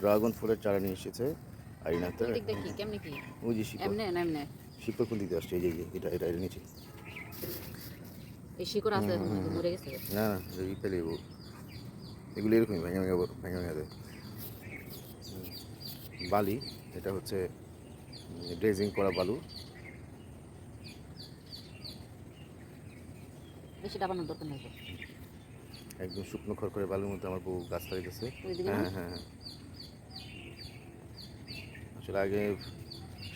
Dragon ফলের চারা নিয়ে এসেছে আইনা তো দিক দেখি কেমনি কি? ওই যে শিকড়। এমনে এমনে। শিকড় কোন আসছে এই যে এটা এটা এটা নিচে। এই শিকড় আছে মরে গেছে? না না এই পেলে এগুলো এরকমই ভেঙে ভেঙে ভেঙে ভেঙে দেয়। বালি এটা হচ্ছে ড্রেজিং করা বালু। বেশি ডাবানোর দরকার নেই একদম শুকনো খড় করে বালুর মধ্যে আমার বউ গাছ লাগিয়েছে। দিকে হ্যাঁ হ্যাঁ হ্যাঁ। আসলে আগে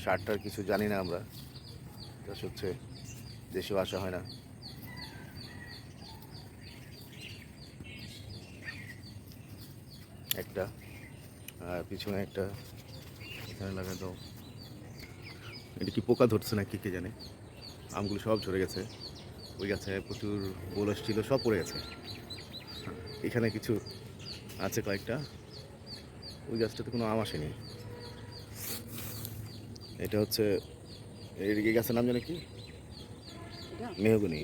সারটার কিছু জানি না আমরা। চাষ হচ্ছে দেশেও আসা হয় না। একটা, আর পিছনে একটা, এখানে লাগা দাও এটা কি পোকা ধরছে না কি কে জানে? আমগুলো সব ঝরে গেছে। ওই গাছে প্রচুর বোলস ছিল সব পড়ে গেছে। এখানে কিছু আছে কয়েকটা। ওই গাছটাতে কোনো আম আসেনি। এটা হচ্ছে এই গাছের নাম জানে কি? মেহগুনি।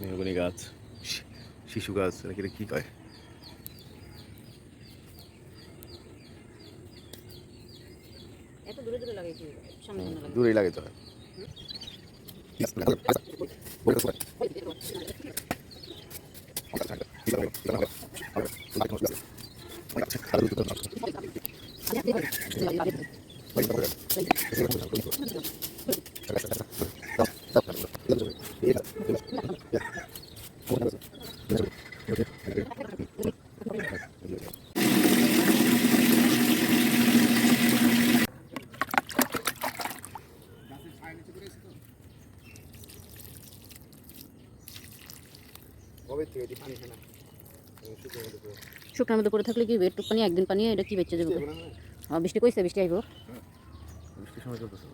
মেহগুনি গাছ। শিশু গাছ নাকি এটা কি কয়? দূরেই লাগে তো। হয় পানি মধ্যে পড়ে থাকলে কি একটু পানি একদিন পানি এটা কি বেঁচে যাবে? বৃষ্টি কইছে বৃষ্টি আইব বৃষ্টির সময় চলতেছে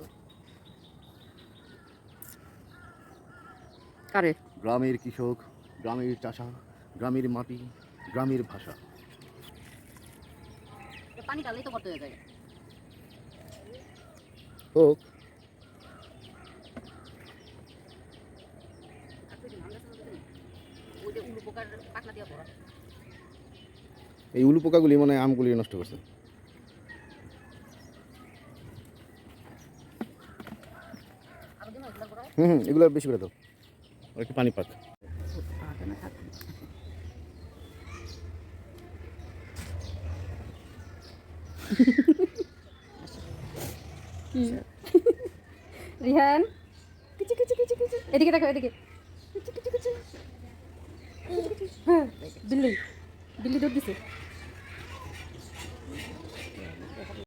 কারে গ্রামের কৃষক গ্রামের চাষা গ্রামের মাটি গ্রামের ভাষা। পানি ডালেই তো করতে হয়ে যায় হোক এই উলু পোকাগুলি মানে আমগুলি নষ্ট করছে আর দিন এগুলা করা হুম হুম এগুলো বেশি করে দাও। আর একটু পানি পাক। রিহান? কিচি কিচি কিচি কিচি এদিকে দেখো এদিকে। কিচি কিচি কিচি হ্যাঁ বিল্লি। বিল্লি দৌড় দিছে।